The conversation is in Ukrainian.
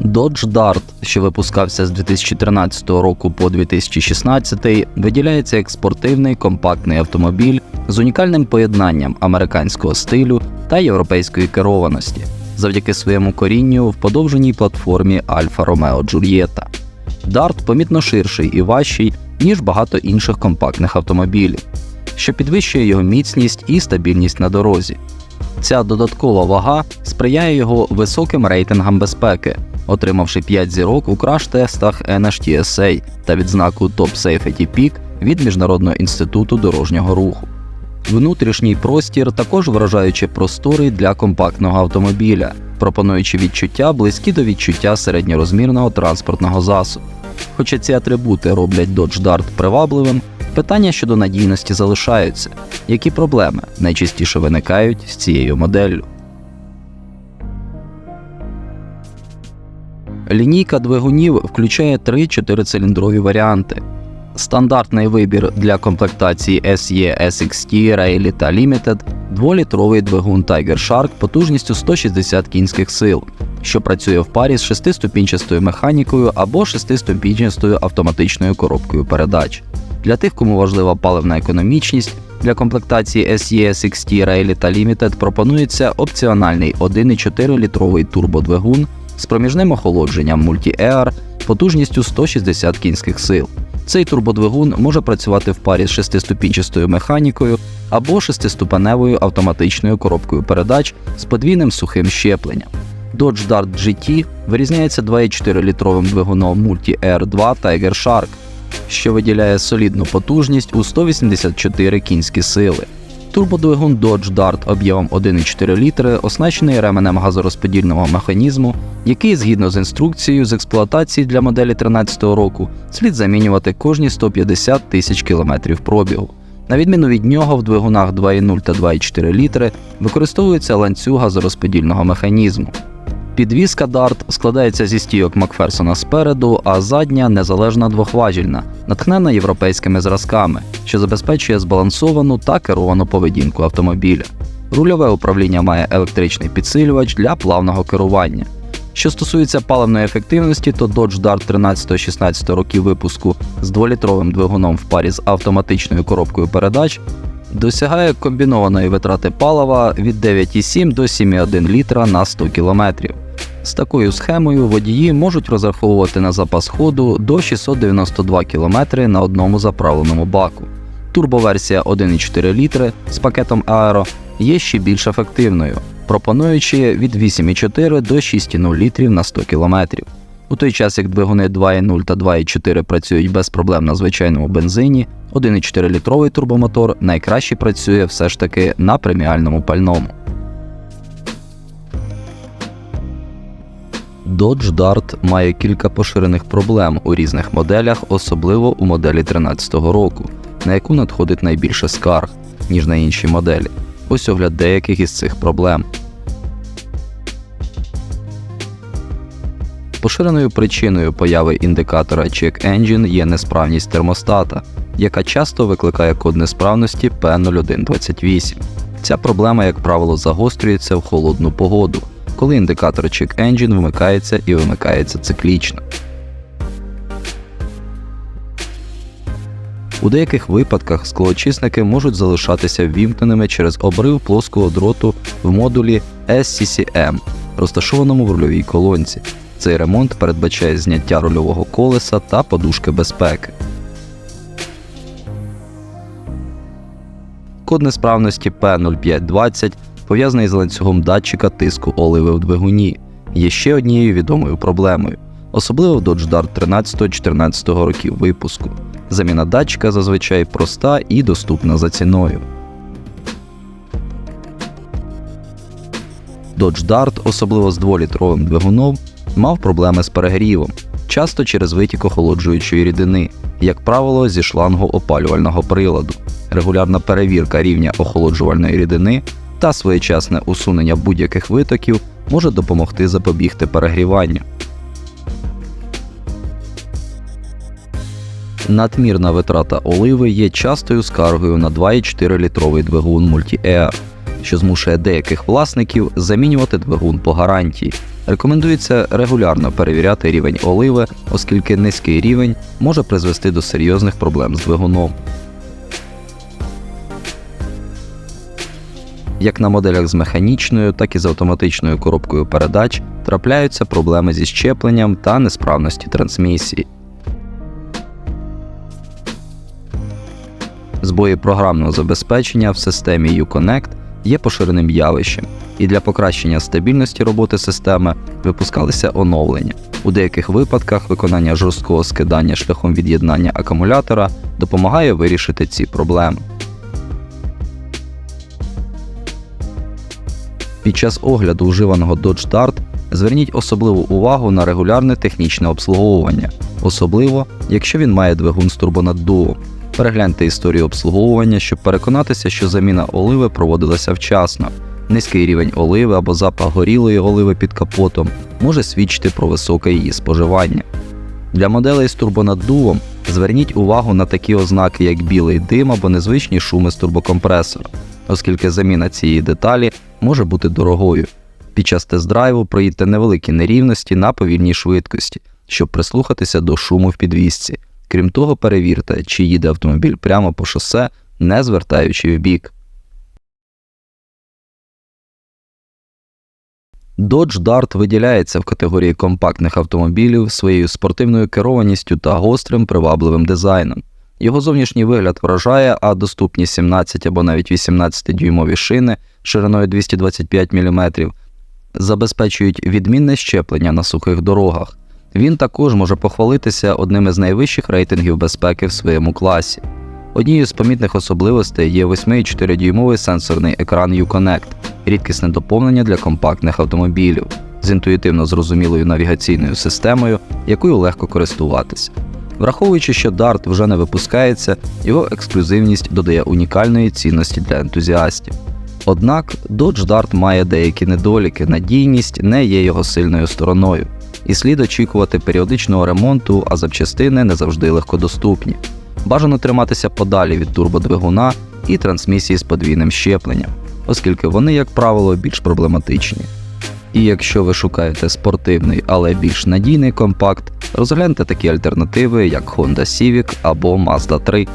Dodge Dart, що випускався з 2013 року по 2016, виділяється як спортивний компактний автомобіль з унікальним поєднанням американського стилю та європейської керованості завдяки своєму корінню в подовженій платформі Alfa Romeo Giulietta. Dart помітно ширший і важчий, ніж багато інших компактних автомобілів, що підвищує його міцність і стабільність на дорозі. Ця додаткова вага сприяє його високим рейтингам безпеки, отримавши 5 зірок у краш-тестах NHTSA та відзнаку Top Safety Peak від Міжнародного інституту дорожнього руху. Внутрішній простір також вражаючи просторий для компактного автомобіля, пропонуючи відчуття близькі до відчуття середньорозмірного транспортного засобу. Хоча ці атрибути роблять Dodge Dart привабливим, питання щодо надійності залишаються. Які проблеми найчастіше виникають з цією моделлю? Лінійка двигунів включає три 4-циліндрові варіанти. Стандартний вибір для комплектації SE, SXT, Rally та Limited – дволітровий двигун Tiger Shark потужністю 160 кінських сил, що працює в парі з шестиступінчастою механікою або шестиступінчастою автоматичною коробкою передач. Для тих, кому важлива паливна економічність, для комплектації SE, SXT, Rally та Limited пропонується опціональний 1,4 літровий турбодвигун з проміжним охолодженням Multi-Air потужністю 160 кінських сил. Цей турбодвигун може працювати в парі з шестиступінчастою механікою або шестиступеневою автоматичною коробкою передач з подвійним сухим щепленням. Dodge Dart GT вирізняється 2,4-літровим двигуном Multi-Air 2 Tiger Shark, що виділяє солідну потужність у 184 кінські сили. Турбодвигун Dodge Dart об'ємом 1,4 літри оснащений ременем газорозподільного механізму, який, згідно з інструкцією з експлуатації для моделі 2013 року, слід замінювати кожні 150 тисяч кілометрів пробігу. На відміну від нього, в двигунах 2,0 та 2,4 літри використовується ланцюг газорозподільного механізму. Підвізка Dart складається зі стійок Макферсона спереду, а задня незалежна двохважільна, натхнена європейськими зразками, що забезпечує збалансовану та керовану поведінку автомобіля. Рульове управління має електричний підсилювач для плавного керування. Що стосується паливної ефективності, то Dodge Dart 13-16 років випуску з 2-літровим двигуном в парі з автоматичною коробкою передач досягає комбінованої витрати палива від 9,7 до 7,1 літра на 100 км. З такою схемою водії можуть розраховувати на запас ходу до 692 км на одному заправленому баку. Турбоверсія 1,4 літри з пакетом Aero є ще більш ефективною, пропонуючи від 8,4 до 6,0 літрів на 100 км. У той час як двигуни 2,0 та 2,4 працюють без проблем на звичайному бензині, 1,4 літровий турбомотор найкраще працює все ж таки на преміальному пальному. Dodge Dart має кілька поширених проблем у різних моделях, особливо у моделі 2013 року, на яку надходить найбільше скарг, ніж на інші моделі. Ось огляд деяких із цих проблем. Поширеною причиною появи індикатора Check Engine є несправність термостата, яка часто викликає код несправності P0128. Ця проблема, як правило, загострюється в холодну погоду, коли індикатор Check Engine вмикається і вимикається циклічно. У деяких випадках склоочисники можуть залишатися ввімкненими через обрив плоского дроту в модулі SCCM, розташованому в рульовій колонці. Цей ремонт передбачає зняття рульового колеса та подушки безпеки. Код несправності P0520 пов'язаний з ланцюгом датчика тиску оливи в двигуні, є ще однією відомою проблемою, особливо в Dodge Dart 13-14 років випуску. Заміна датчика зазвичай проста і доступна за ціною. Dodge Dart, особливо з 2-літровим двигуном, мав проблеми з перегрівом, часто через витік охолоджуючої рідини, як правило, зі шлангу опалювального приладу, регулярна перевірка рівня охолоджувальної рідини та своєчасне усунення будь-яких витоків може допомогти запобігти перегріванню. Надмірна витрата оливи є частою скаргою на 2,4 літровий двигун Multi-Air, що змушує деяких власників замінювати двигун по гарантії. Рекомендується регулярно перевіряти рівень оливи, оскільки низький рівень може призвести до серйозних проблем з двигуном. Як на моделях з механічною, так і з автоматичною коробкою передач трапляються проблеми зі щепленням та несправності трансмісії. Збої програмного забезпечення в системі Uconnect є поширеним явищем, і для покращення стабільності роботи системи випускалися оновлення. У деяких випадках виконання жорсткого скидання шляхом від'єднання акумулятора допомагає вирішити ці проблеми. Під час огляду вживаного Dodge Dart зверніть особливу увагу на регулярне технічне обслуговування, особливо якщо він має двигун з турбонаддувом. Перегляньте історію обслуговування, щоб переконатися, що заміна оливи проводилася вчасно. Низький рівень оливи або запах горілої оливи під капотом може свідчити про високе її споживання. Для моделей з турбонаддувом зверніть увагу на такі ознаки, як білий дим або незвичні шуми з турбокомпресора, оскільки заміна цієї деталі може бути дорогою. Під час тест-драйву проїдьте невеликі нерівності на повільній швидкості, щоб прислухатися до шуму в підвісці. Крім того, перевірте, чи їде автомобіль прямо по шосе, не звертаючи в бік. Dodge Dart виділяється в категорії компактних автомобілів своєю спортивною керованістю та гострим привабливим дизайном. Його зовнішній вигляд вражає, а доступні 17 або навіть 18 дюймові шини шириною 225 мм забезпечують відмінне щеплення на сухих дорогах. Він також може похвалитися одним із найвищих рейтингів безпеки в своєму класі. Однією з помітних особливостей є 8,4-дюймовий сенсорний екран Uconnect, рідкісне доповнення для компактних автомобілів з інтуїтивно зрозумілою навігаційною системою, якою легко користуватися. Враховуючи, що Dart вже не випускається, його ексклюзивність додає унікальної цінності для ентузіастів. Однак Dodge Dart має деякі недоліки, надійність не є його сильною стороною, і слід очікувати періодичного ремонту, а запчастини не завжди легкодоступні. Бажано триматися подалі від турбодвигуна і трансмісії з подвійним щепленням, оскільки вони, як правило, більш проблематичні. І якщо ви шукаєте спортивний, але більш надійний компакт, розгляньте такі альтернативи, як Honda Civic або Mazda 3.